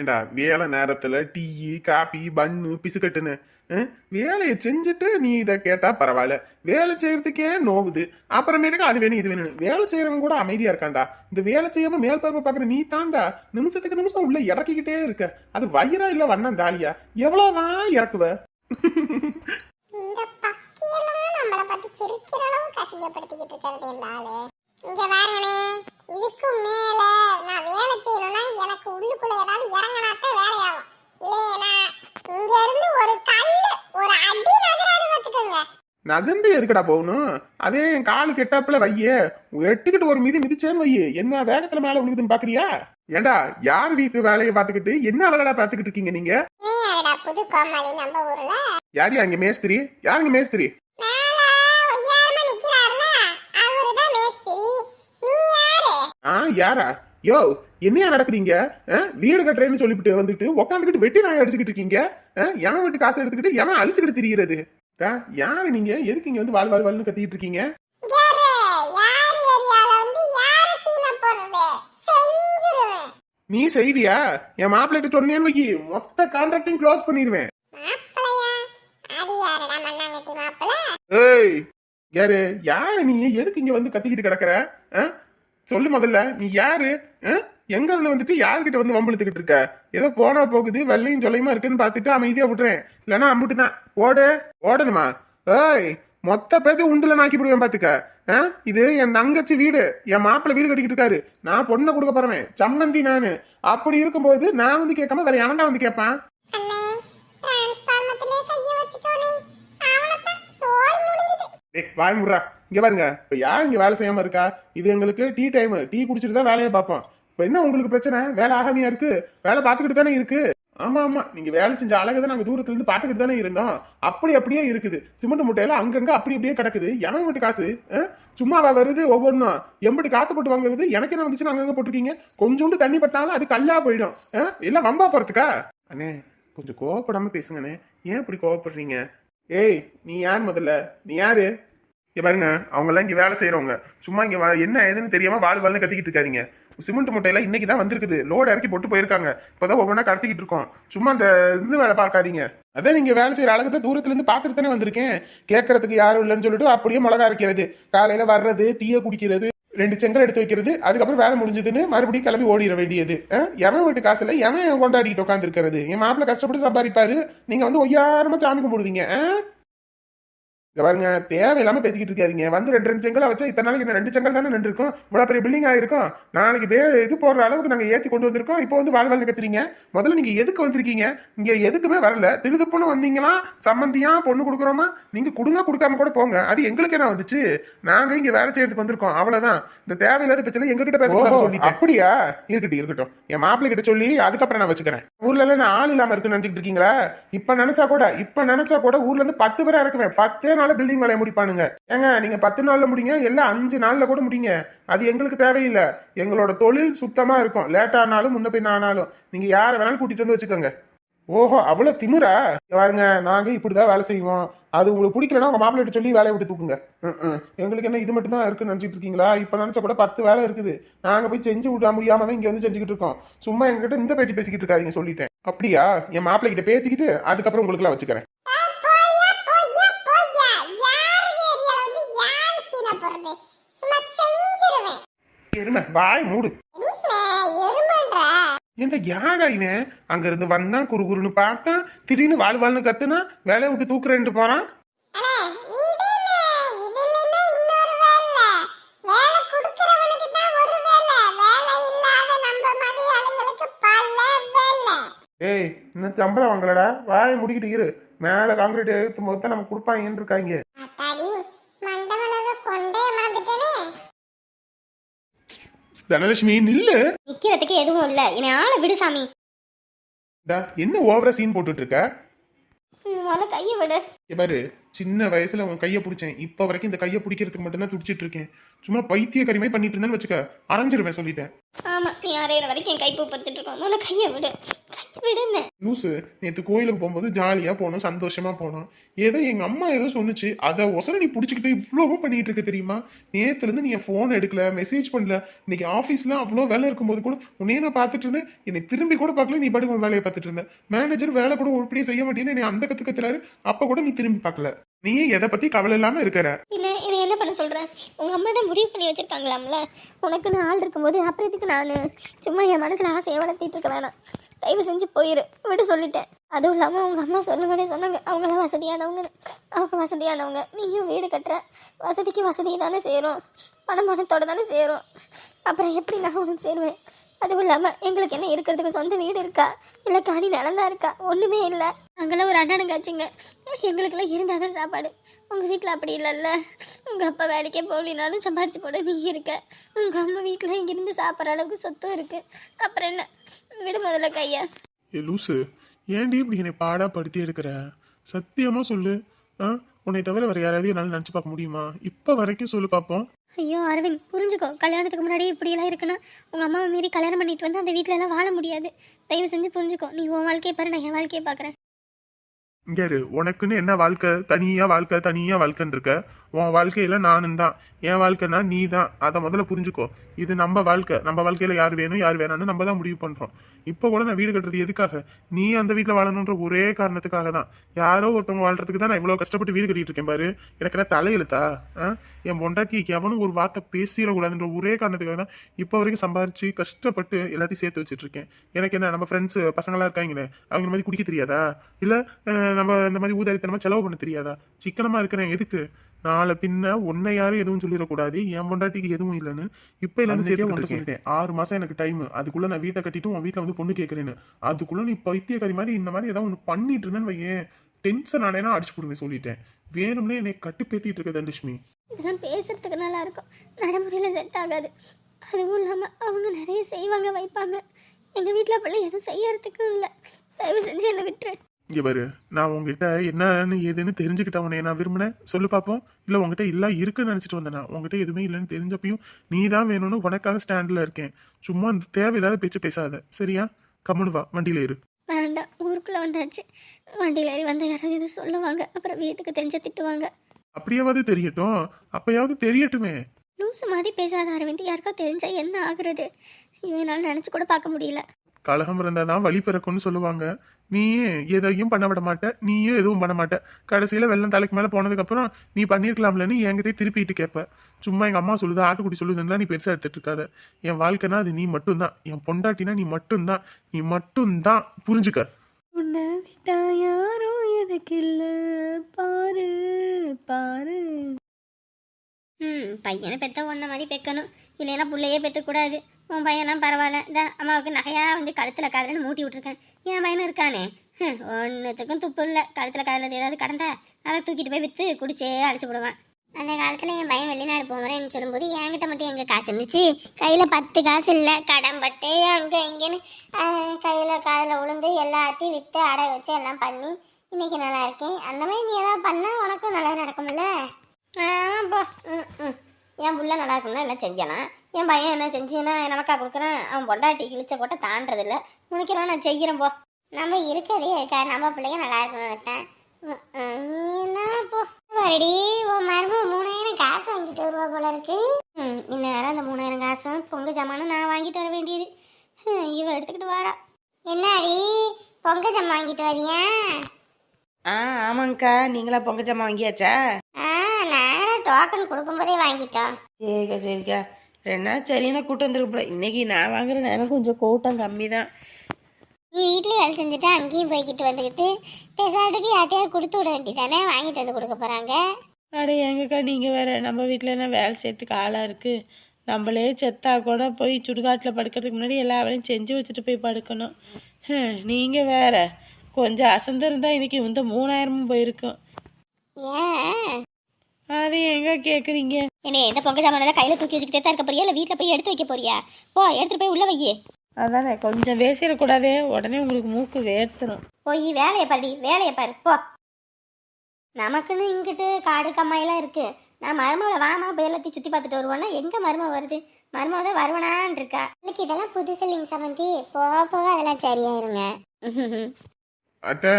ஏண்டா வேலை நேரத்துல டீ காபி பன்னு பிசுக்கட்டுன்னு வேலையை செஞ்சுட்டு நீ இதை கேட்டா பரவாயில்ல. வேலை செய்யறதுக்கே நோவுது. அப்புறமேட்டுக்கு அது வேணும் இது வேணும் வேலை செய்கிறவங்க கூட அமைதியா இருக்காண்டா இந்த வேலை செய்யாம மேல் பார்வை பாக்குற நீ தாண்டா நிமிஷத்துக்கு நிமிஷம் உள்ள இறக்கிக்கிட்டே இருக்க. அது வயிறா இல்ல வண்ணம் தாலியா? எவ்வளவுதான் இறக்குவ? இந்த பக்கியெல்லாம் நம்மள பார்த்து சிரிக்கிற அளவுக்கு அசிங்கப்படுத்திக்கிட்டு இருக்கிறது இந்த ஆளு. இங்க பாருங்கண்ணே இதுக்கு மேல நான் வேலை செய்யணும்னா எனக்கு உள்ளுக்குள்ள ஏதாவது இறங்கினாத்தான் வேலையாகும். இல்லையா இங்க இருந்து ஒரு கல்லு ஒரு அடி நகராது பார்த்துக்கோங்க. நகர்ந்து எதுக்குடா போகணும்? அதே என் காலு கெட்டாப்புல வையே. எட்டுக்கிட்டு ஒரு மிதி மிதிச்சேன்னு வையே. என்ன வேகத்துல மேல விழுகுதுன்னு பாக்குறியா? ஏண்டா யார் வீட்டு வேலையை பாத்துக்கிட்டு என்ன அழகடா பாத்துக்கிட்டு இருக்கீங்க நீங்க? நீ யாருடா புது கோமாளி நம்ம ஊர்ல? யார் அங்க மேஸ்திரி? யாருங்க மேஸ்திரி மேல ஒய்யாரமா நிக்கிறாருல அவருதான் மேஸ்திரி நீ யாரு ஆ யாரா? யோ என்னையா நடக்குறீங்க? வீடு கட்டுறேன்னு சொல்லிவிட்டு வந்துட்டு உட்காந்துக்கிட்டு வெட்டி நாய் அடிச்சுக்கிட்டு இருக்கீங்க? எவன் வீட்டு காசை எடுத்துக்கிட்டு எவன் அழிச்சுக்கிட்டு திரிகிறது யாரு நீங்க? எதுக்கு இங்க வந்து வாழ் வாழ் வாழ்னு கத்திட்டு இருக்கீங்க? நீ செய்வியா? என் மாப்பிள்ளைட்டு சொன்னேன்னு வைக்கி மொத்த கான்ட்ராக்டையும் க்ளோஸ் பண்ணிடுவேன் ஏய் யாரு? யாரு நீ? எதுக்கு இங்க வந்து கத்திக்கிட்டு கிடக்குற? சொல்லு முதல்ல நீ யாரு? எங்க இருந்து வந்துட்டு யாருக்கிட்ட வந்து வம்பிழுத்துக்கிட்டு இருக்க? ஏதோ போனா போகுது வெள்ளையும் சொல்லையுமா இருக்குன்னு பார்த்துட்டு அமைதியா விட்டுறேன். இல்லைன்னா அம்பிட்டு தான் ஓடு ஓடணுமா? ஏய் மொத்த பேத்து உண்டுல நாக்கி விடுவேன் பாத்துக்க? இது என் தங்கச்சி வீடு. என் மாப்பிள்ளை வீடு கட்டிக்கிட்டு இருக்காரு. நான் பொண்ணை கொடுக்க போறவன். சம்மந்தி நானு. அப்படி இருக்கும்போது நான் வந்து கேட்காம வேற எவன்டா வந்து கேட்பான்? வாய் முடுறா. இங்க பாருங்க. இப்போ யார் இங்க வேலை செய்யாம இருக்கா? இது எங்களுக்கு டீ டைம் டீ குடிச்சிட்டு தான் வேலையை பார்ப்போம். இப்போ என்ன உங்களுக்கு பிரச்சனை? வேலை ஆகாமையா இருக்கு? வேலை பார்த்துக்கிட்டு தானே இருக்கு? ஆமா ஆமா. நீங்க வேலை செஞ்ச அழகு தான் நாங்க தூரத்துல இருந்து பார்த்துக்கிட்டு தானே இருந்தோம். அப்படி அப்படியே இருக்குது. சிமெண்ட் முட்டையெல்லாம் அங்கங்க அப்படி அப்படியே கிடக்குது. எனக்கு மட்டும் காசு ஆ? சும்மாவா வருது ஒவ்வொன்றும் எம்பிட்டு காசு போட்டு வாங்குறது? எனக்கு என்ன வந்துச்சுன்னு அங்கங்க போட்டிருக்கீங்க? கொஞ்சோண்டு தண்ணி பட்டாலும் அது கல்லா போயிடும். ஆ? வம்பா போறதுக்கா? அண்ணே கொஞ்சம் கோவப்படாம பேசுங்கண்ணே. ஏன் இப்படி கோவப்படுறீங்க? ஏய் நீ யார் முதல்ல? நீ யாரு? இங்கே பாருங்க அவங்கெல்லாம் இங்கே வேலை செய்கிறவங்க சும்மா இங்கே வா- என்ன ஏதுன்னு தெரியாமல் வாழ் வாழ்னு கத்திக்கிட்டு இருக்காதீங்க. சிமெண்ட் மூட்டையெல்லாம் இன்னைக்கு தான் வந்திருக்குது. லோடு இறக்கி போட்டு போயிருக்காங்க. இப்போ தான் ஒவ்வொன்றா கடத்திக்கிட்டு இருக்கோம். சும்மா அந்த இது வேலை பார்க்காதீங்க. அதான் நீங்கள் வேலை செய்கிற அழகத்தை தான் தூரத்துலேருந்து பார்த்துட்டு தானே வந்திருக்கேன். கேட்கறதுக்கு யாரும் இல்லைன்னு சொல்லிட்டு அப்படியே மிளகா அரைக்கிறது. காலையில் வர்றது டீயை குடிக்கிறது ரெண்டு செங்கல் எடுத்து வைக்கிறது அதுக்கப்புறம் வேலை முடிஞ்சதுன்னு மறுபடியும் கிளம்பி ஓடிட வேண்டியது. எவன் வீட்டு காசுல எவன் கொண்டாடிக்கிட்டு உட்காந்துருக்கிறது என் மாப்பிள்ள கஷ்டப்பட்டு சம்பாதிப்பாரு. நீங்க வந்து ஒய்யாரமா சாமி கும்பிடுவீங்க. இங்க பாருங்க தேவையில்லாம பேசிக்கிட்டு இருக்காதீங்க. வந்து ரெண்டு ரெண்டு செங்கலா வச்சா இத்தனை நாளைக்கு ரெண்டு செங்கல் தானே நின்று இருக்கும் இவ்வளவு பெரிய பில்டிங் ஆயிருக்கும் நாளைக்கு பே இது போடுற அளவுக்கு நாங்க ஏத்தி கொண்டு வந்திருக்கோம். இப்போ வந்து வாழ் வாழ் கத்துறீங்க முதல்ல நீங்க எதுக்கு வந்திருக்கீங்க? இங்க எதுக்குமே வரல. திருதுப்புன்னு வந்தீங்களா? சம்மந்தியா பொண்ணு கொடுக்குறோமா? நீங்க கொடுங்க கொடுக்காம கூட போங்க. அது எங்களுக்கு என்ன வந்துச்சு? நாங்க இங்க வேலை செய்யறதுக்கு வந்திருக்கோம். அவ்வளவுதான். இந்த தேவையில்லாத பிரச்சனை எங்க கிட்ட பேச அப்படியா? இருக்கட்டும் இருக்கட்டும். என் மாப்பிள்ளை கிட்ட சொல்லி அதுக்கப்புறம் நான் வச்சுக்கிறேன். ஊர்ல எல்லாம் நான் ஆள் இல்லாம இருக்குன்னு நினைச்சிட்டு இருக்கீங்களா? இப்ப நினைச்சா கூட இப்ப நினைச்சா கூட ஊர்ல இருந்து பத்து பேரா இருக்குவேன் பத்தே நாள்ல பில்டிங் வேலையை முடிப்பானுங்க. ஏங்க நீங்க பத்து நாள்ல முடிங்க எல்லாம் அஞ்சு நாள்ல கூட முடிங்க. அது எங்களுக்கு தேவையில்லை. எங்களோட தொழில் சுத்தமா இருக்கும். லேட் ஆனாலும் முன்ன பின் ஆனாலும். நீங்க யாரை வேணாலும் கூட்டிட்டு வந்து வச்சுக்கோங்க. ஓஹோ அவ்வளோ திமுறா பாருங்க நாங்க இப்படிதான் வேலை செய்வோம். அது உங்களுக்கு பிடிக்கலன்னா உங்க மாப்பிள்ளைகிட்ட சொல்லி வேலையை விட்டு தூக்குங்க. ம், எங்களுக்கு என்ன இது மட்டும் தான் இருக்குன்னு நினச்சிட்டு இருக்கீங்களா? இப்போ நினச்ச கூட பத்து வேலை இருக்குது. நாங்கள் போய் செஞ்சு விட முடியாம தான் இங்கே வந்து செஞ்சுக்கிட்டு இருக்கோம். சும்மா எங்ககிட்ட இந்த பேச்சு பேசிக்கிட்டு இருக்காதீங்க சொல்லிட்டேன். அப்படியா? என் மாப்பிள்ளை கிட்ட பேசிக்கிட்டு அதுக்கப்புறம் உங்களுக்குலாம் வச்சுக்கிறேன் போயா போயா போயா யார் ஏரியால வந்து யார் சீன போடுறது சும்மா செஞ்சிருவேன் எருமை. வாய் மூடு. ஏன்டா யாடா இவன்? அங்க இருந்து வந்தான் குறு குறுன்னு பார்த்தான். திடீர்னு வாழ் வாழ்னு கத்துனா வேலையை விட்டு தூக்குறேன்ட்டு போறான். ஏய் இன்னும் சம்பளம் வாங்கலடா. வாயை முடிக்கிட்டு இரு. மேலே காங்கிரீட் ஏற்றும் போது தான் நம்ம கொடுப்பாங்கன்னு இருக்காங்க. தனலட்சுமி நில்லு. நிக்கிறதுக்கு எதுவும் இல்ல. என்னை ஆளை விடு சாமி. டா, என்ன ஓவரா சீன் போட்டுட்டு இருக்க? முதல்ல கையை விடு. பாரு சின்ன வயசுல உன் கையை பிடிச்சேன். இப்ப வரைக்கும் இந்த கையை பிடிக்கிறதுக்கு மட்டும்தான் துடிச்சிட்டு இருக்கேன். சும்மா பைத்திய கரிமை பண்ணிட்டு இருந்தேன்னு வச்சுக்க அரைஞ்சிருவேன் சொல்லிட்டேன். ஆமா நீ அரையிற வரைக்கும் என் கைப்பு பத்துட்டு இருக்கோம். கையை விடு. கையை விடுன்னு. லூசு நேற்று கோயிலுக்கு போகும்போது ஜாலியாக போனோம் சந்தோஷமா போனோம். ஏதோ எங்கள் அம்மா ஏதோ சொன்னுச்சு அதை ஒசர நீ பிடிச்சிக்கிட்டு இவ்வளவோ பண்ணிட்டு இருக்க தெரியுமா? நேற்றுலேருந்து நீ என் ஃபோன் எடுக்கல மெசேஜ் பண்ணல. இன்னைக்கு ஆஃபீஸில் அவ்வளோ வேலை இருக்கும்போது கூட உன்னையே நான் பார்த்துட்டு இருந்தேன். என்னை திரும்பி கூட பார்க்கல நீ பாட்டுக்கு உன் வேலையை பார்த்துட்டு இருந்த. மேனேஜர் வேலை கூட உருப்படியே செய்ய மாட்டேன்னு என்னை அந்த கத்துறாரு அப்போ கூட நீ திரும்பி பார்க்கல. நீ எதை பற்றி கவலை இல்லாம இருக்கிற? என்ன என்ன என்ன பண்ண சொல்கிறேன் உங்கள் அம்மா தான் முடிவு பண்ணி வச்சிருக்காங்களாம்ல? உனக்குன்னு ஆள் இருக்கும்போது அப்புறம் இதுக்கு நான்? சும்மா என் மனசுல ஆசையை வளர்த்திட்டு இருக்க வேணாம். தயவு செஞ்சு போயிரு. விட்டு சொல்லிட்டேன். அதுவும் இல்லாமல் அவங்க அம்மா சொல்லும்போதே சொன்னாங்க. அவங்களாம் வசதியானவங்கன்னு அவங்க வசதியானவங்க. நீயும் வீடு கட்டுற. வசதிக்கு வசதி தானே சேரும். பணம் பணத்தோட தானே சேரும். அப்புறம் எப்படி நான் உனக்கு சேருவேன்? அதுவும் இல்லாமல் எங்களுக்கு என்ன இருக்கிறதுக்கு சொந்த வீடு இருக்கா? இல்லை காணி நிலந்தா இருக்கா? ஒன்றுமே இல்லை. அங்கெல்லாம் ஒரு அண்ணனுங்க ஆச்சுங்க எங்களுக்கெல்லாம் இருந்தால் தான் சாப்பாடு. உங்கள் வீட்டில் அப்படி இல்லைல்ல. உங்கள் அப்பா வேலைக்கே போகலினாலும் சம்பாரிச்சு போட நீ இருக்க. உங்கள் அம்மா வீட்டில் இங்கிருந்து சாப்பிட்ற அளவுக்கு சொத்தும் இருக்குது அப்புறம் என்ன? விட முதல்ல கையா. ஏ லூசு. ஏன்டி இப்படி என்னை பாடா படுத்தி எடுக்கிற? சத்தியமாக சொல்லு. ஆ? உன்னை தவிர வேறு யாராவது என்னால் நினச்சி பார்க்க முடியுமா? இப்போ வரைக்கும் சொல்லு பார்ப்போம் ஐயோ அரவிந்த் புரிஞ்சுக்கோ. கல்யாணத்துக்கு முன்னாடி இப்படியெல்லாம் இருக்குன்னா உங்கள் அம்மாவை மீறி கல்யாணம் பண்ணிட்டு வந்து அந்த வீட்டிலலாம் வாழ முடியாது. தயவு செஞ்சு புரிஞ்சுக்கோ. நீ உன் வாழ்க்கையை பாரு நான் என் வாழ்க்கையை பார்க்குறேன் இங்கே உனக்குன்னு என்ன வாழ்க்கை? தனியாக வாழ்க்கை தனியாக வாழ்க்கைன்னு இருக்க. உன் வாழ்க்கையில் நானும் தான். என் வாழ்க்கைனா நீ தான். அதை முதல்ல புரிஞ்சுக்கோ. இது நம்ம வாழ்க்கை. நம்ம வாழ்க்கையில் யார் வேணும் யார் வேணாம்னு நம்ம தான் முடிவு பண்ணுறோம் இப்போ கூட நான் வீடு கட்டுறது எதுக்காக? நீ அந்த வீட்டில் வாழணுன்ற ஒரே காரணத்துக்காக தான். யாரோ ஒருத்தவங்க வாழ்கிறதுக்கு தான் நான் இவ்வளோ கஷ்டப்பட்டு வீடு கட்டிகிட்டு இருக்கேன் பாரு. எனக்கு என்ன தலையெழுத்தா? ஆ? என் பொண்டாட்டிக்கு எவனும் ஒரு வார்த்தை பேசிடக்கூடாதுன்ற ஒரே காரணத்துக்காக தான் இப்போ வரைக்கும் சம்பாரிச்சு கஷ்டப்பட்டு எல்லாத்தையும் சேர்த்து வச்சுட்டு இருக்கேன் எனக்கு என்ன நம்ம ஃப்ரெண்ட்ஸ் பசங்களாம் இருக்காங்களே அவங்க மாதிரி குடிக்க தெரியாதா? இல்லை நம்ம இந்த மாதிரி ஊதாரித்தனமாக செலவு பண்ண தெரியாதா? சிக்கனமாக இருக்கிறேன் எதுக்கு? நாளை பின்ன உன்னை யாரும் எதுவும் சொல்லிடக்கூடாது. என் பொண்டாட்டிக்கு எதுவும் இல்லைன்னு இப்போ இருந்து சரியா உன்ட்ட சொல்லிட்டேன். ஆறு மாசம் எனக்கு டைம் அதுக்குள்ள நான் வீட்டை கட்டிட்டு உன் வீட்டில் வந்து பொண்ணு கேட்கறேன்னு. அதுக்குள்ள நீ பைத்தியக்காரி மாதிரி இந்த மாதிரி ஏதாவது ஒன்று பண்ணிட்டு இருந்தேன்னு வையேன். டென்ஷன் ஆனேன்னா அடிச்சு போடுவேன் சொல்லிட்டேன். வேணும்னே என்னை கட்டுப்பேத்திட்டு இருக்க தண்டலட்சுமி இதெல்லாம் பேசுறதுக்கு நல்லா இருக்கும். நடைமுறையில் செட் ஆகாது. அதுவும் இல்லாமல் அவங்க நிறைய செய்வாங்க வைப்பாங்க. எங்கள் வீட்டில் அப்படிலாம் எதுவும் செய்யறதுக்கும் இல்லை. தயவு செஞ்சு என்னை விட்டுரு. இங்க பாரு நான் உங்ககிட்ட என்னன்னு ஏதுன்னு தெரிஞ்சுக்கிட்ட உன்னை நான் விரும்பினேன். சொல்லு பார்ப்போம் இல்லை உங்ககிட்ட இல்ல இருக்குன்னு நினச்சிட்டு வந்தேன். உங்ககிட்ட எதுவுமே இல்லைன்னு தெரிஞ்சப்பையும் நீ தான் வேணும்னு உனக்காக ஸ்டாண்டில் இருக்கேன். சும்மா இந்த தேவையில்லாத பேச்சு பேசாத. சரியா? கம்முனு வா. வண்டியில இரு வேண்டாம். ஊருக்குள்ளே வந்தாச்சு. வண்டியில் ஏறி வந்தால் யாராவது எதுவும் சொல்லுவாங்க. அப்புறம் வீட்டுக்கு தெரிஞ்ச திட்டுவாங்க. அப்படியாவது தெரியட்டும். அப்பயாவது தெரியட்டுமே. லூசு மாதிரி பேசாத அரவிந்த். யாருக்கா தெரிஞ்சா என்ன ஆகுறது? என்னால் நினச்சி கூட பார்க்க முடியல. கலகம் இருந்தாதான் வழி பிறக்கும்னு சொல்லுவாங்க. நீ எதையும் பண்ண விட மாட்ட. நீயும் எதுவும் பண்ண மாட்ட. கடைசியில வெள்ளம் தலைக்கு மேல போனதுக்கு அப்புறம் நீ பண்ணிருக்கலாம்லன்னு என்கிட்ட திருப்பிட்டு கேட்ப சும்மா எங்க அம்மா சொல்லுது ஆட்டுக்குடி சொல்லுதுன்னா நீ பெருசா எடுத்துட்டு இருக்காத என் வாழ்க்கைனா அது நீ மட்டும்தான். என் பொண்டாட்டினா நீ மட்டும்தான். நீ மட்டும்தான். புரிஞ்சுக்க. உன்னை விட்டா யாரும் எனக்கு இல்லை. பாரு பாரு. ம் பையனை பெற்ற ஒன்றை மாதிரி பெக்கணும். இல்லைன்னா பிள்ளையே பெற்றக்கூடாது உன் பையன்லாம் பரவாயில்ல. இந்த அம்மாவுக்கு நகையாக வந்து கழுத்தில் காதலன்னு மூட்டி விட்ருக்கேன் என் பையனும் இருக்கானே. ஒன்றுத்துக்கும் துப்பு இல்லை. கழுத்தில் காதில் ஏதாவது கடந்தா அதை தூக்கிட்டு போய் விற்று குடிச்சே அழைச்சி விடுவான் அந்த காலத்தில் என் பையன் வெளிநாடு போகிறேன்னு சொல்லும்போது என்கிட்ட மட்டும் எங்கள் காசு இருந்துச்சு? கையில் பத்து காசு இல்லை. கடன் பட்டு அங்கே இங்கேன்னு கையில் காதில் உளுந்து எல்லாத்தையும் விற்று அடை வச்சு எல்லாம் பண்ணி இன்னைக்கு நல்லா இருக்கேன். அந்த மாதிரி நீ எதாவது பண்ணால் உனக்கும் நல்லா நடக்கும்ல? ஆமாப்பா ம் ம். என் புள்ள நல்லா இருக்கும்னா எல்லாம் செஞ்சலாம்? என் பையன் என்ன செஞ்சுன்னா நமக்கா கொடுக்குறேன்? அவன் பொண்டாட்டி கிழிச்ச கொட்டை தாண்டதில்ல உனக்கெல்லாம் நான் செய்கிறேன் போ. நம்ம இருக்கிறதே இருக்கா நம்ம பிள்ளைங்க நல்லா இருக்கணும்னு நினைத்தேன். என்ன போ. மறுபடி உன் மருமக மூணாயிரம் காசு வாங்கிட்டு வருவா போல இருக்கு. இந்நேரம் அந்த மூணாயிரம் காசும் பொங்க ஜாமானும் நான் வாங்கிட்டு வர வேண்டியது. இவ எடுத்துக்கிட்டு வாரா என்னடி பொங்க ஜம் வாங்கிட்டு வரியா? ஆ ஆமாங்க்கா நீங்களா பொங்க ஜாமான் வாங்கியாச்சா? ஆ டோக்கன் கொடுக்கும்போதே வாங்கிட்டோம் சரிக்கா சரிக்கா. ரெண்டு நாள் சரியான கூட்டம் வந்துருக்குல இன்னைக்கு நான் வாங்குற நேரம் கொஞ்சம் கூட்டம் கம்மி தான் நீ வீட்லயே வேலை செஞ்சுட்டு அங்கேயும் போய்கிட்டு வந்துக்கிட்டு பெசாட்டுக்கு யார்ட்டையாவது கொடுத்து விட வேண்டியதானே? வாங்கிட்டு வந்து கொடுக்க போறாங்க. அட எங்கக்கா நீங்கள் வேற நம்ம வீட்டில் என்ன வேலை செய்யறதுக்கு ஆளாக இருக்குது நம்மளே செத்தா கூட போய் சுடுகாட்டில் படுக்கிறதுக்கு முன்னாடி எல்லா வேலையும் செஞ்சு வச்சுட்டு போய் படுக்கணும். நீங்கள் வேற. கொஞ்சம் அசந்திருந்தா இன்னைக்கு இந்த மூணாயிரமும் போயிருக்கும். ஏன்? எங்க கேட்குறீங்க என்ன இந்த பொங்க ஜாமானெல்லாம் கையில் தூக்கி வச்சுக்கிட்டே தான் இருக்க போறியா? இல்லை வீட்டில் போய் எடுத்து வைக்க போறியா? போ எடுத்துட்டு போய் உள்ள வையே. அதானே கொஞ்சம் பேசிடக்கூடாதே உடனே உங்களுக்கு மூக்கு வேர்த்துரும். போய் வேலையை பாருடி வேலையை பாரு போ. நமக்குன்னு இங்கிட்டு காடு கம்மாயெல்லாம் இருக்கு. நான் மருமகளை வாமா போய் எல்லாத்தையும் சுற்றி பார்த்துட்டு வருவோன்னா எங்கே மருமக வருது? மருமக தான் வருவனான் இருக்கா. எனக்கு இதெல்லாம் புதுசு இல்லைங்க சமந்தி. போக போக அதெல்லாம் சரியாயிருங்க. அத்தை.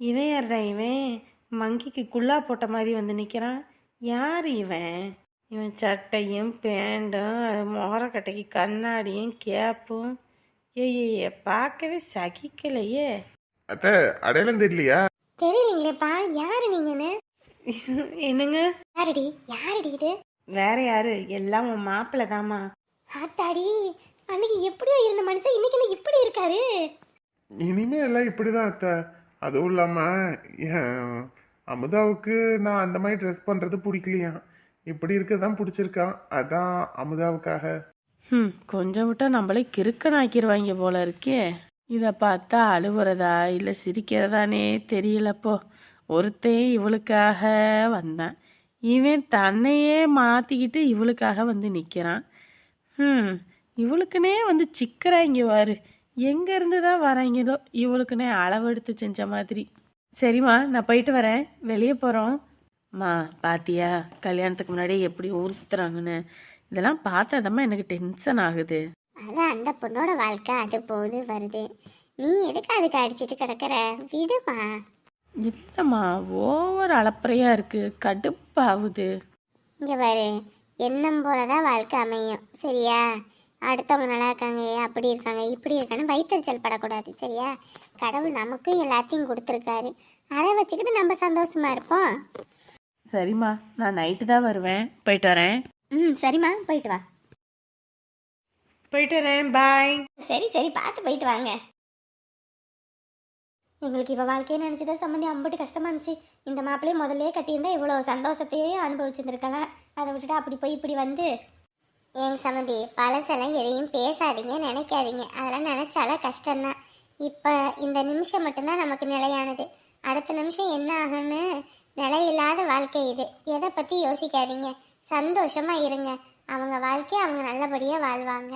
இவன் யாருடா இவன்? மங்கிக்கு குல்லா போட்ட மாதிரி வந்து நிற்கிறான் யார் இவன்? இவன் சட்டையும் பேண்டும் அது முகரக்கட்டைக்கு கண்ணாடியும் கேப்பும். ஏய் பார்க்கவே சகிக்கலையே. அத்தை அடையாளம் தெரியலையா? தெரியலீங்களேப்பா யாரு நீங்கன்னு? என்னங்க? யாரடி? யாரடி இது? வேற யாரு? எல்லாம் உன் மாப்பிள்ளை தாம்மா ஆத்தாடி அன்னைக்கு எப்படியோ இருந்த மனுஷன் இன்னைக்கு என்ன இப்படி இருக்காரு? இனிமே எல்லாம் இப்படிதான் அத்தை. அதுவும் இல்லாம அமுதாவுக்கு நான் அந்த மாதிரி ட்ரெஸ் பண்ணுறது பிடிக்கலையா? இப்படி இருக்கதான் பிடிச்சிருக்கான் அதான் அமுதாவுக்காக. ம் கொஞ்சம் விட்டா நம்மளே கிறுக்கனாக்கிடுவாங்க போல இருக்கே. இதை பார்த்தா அழுவுறதா இல்லை சிரிக்கிறதானே தெரியலப்போ. ஒருத்தன் இவளுக்காக வந்தான். இவன் தன்னையே மாற்றிக்கிட்டு இவளுக்காக வந்து நிற்கிறான் ம் இவளுக்குனே வந்து சிக்கிறாங்க வாரு எங்கேருந்து தான் வராங்களோ இவளுக்குனே அளவெடுத்து செஞ்ச மாதிரி. சரிம்மா நான் போயிட்டு வரேன். வெளியே போகிறோம் அம்மா பாத்தியா? கல்யாணத்துக்கு முன்னாடி எப்படி ஊர் சுற்றுறாங்கன்னு இதெல்லாம் பார்த்தாதம்மா எனக்கு டென்ஷன் ஆகுது. அதான் அந்த பொண்ணோட வாழ்க்கை அது போகுது வருது. நீ எதுக்கு அதுக்கு அடிச்சிட்டு கிடக்குற? விடுமா. இல்லைம்மா ஓவர் அளப்பறையாக இருக்குது கடுப்பாகுது. இங்க பாரு எண்ணம் போலதான் வாழ்க்கை அமையும். சரியா? அடுத்தவங்க நல்லா இருக்காங்க அப்படி இருக்காங்க இப்படி இருக்கான்னு வயிற்றுச்சல் படக்கூடாது சரியா? கடவுள் நமக்கும் எல்லாத்தையும் கொடுத்துருக்காரு. அதை வச்சுக்கிட்டு நம்ம சந்தோஷமா இருப்போம். சரிம்மா நான் நைட்டு தான் வருவேன். போயிட்டு வரேன். ம் சரிம்மா போயிட்டு வா. போயிட்டு வரேன் பாய் சரி சரி பார்த்து போயிட்டு வாங்க. எங்களுக்கு இவ வாழ்க்கையை நினச்சதா சம்மந்தி அம்பட்டு கஷ்டமா இருந்துச்சு. இந்த மாப்பிள்ளையே முதல்ல கட்டியிருந்தா இவ்வளோ சந்தோஷத்தையே அனுபவிச்சிருந்துருக்கலாம். அதை விட்டுட்டு அப்படி போய் இப்படி வந்து என் சமந்தி பழசெல்லாம் எதையும் பேசாதீங்க நினைக்காதீங்க. அதெல்லாம் நினைச்சாலும் கஷ்டம்தான். இப்போ இந்த நிமிஷம் மட்டும்தான் நமக்கு நிலையானது. அடுத்த நிமிஷம் என்ன ஆகும்னு நிலையில்லாத வாழ்க்கை இது. எதை பற்றி யோசிக்காதீங்க. சந்தோஷமாக இருங்க. அவங்க வாழ்க்கையை அவங்க நல்லபடியாக வாழ்வாங்க.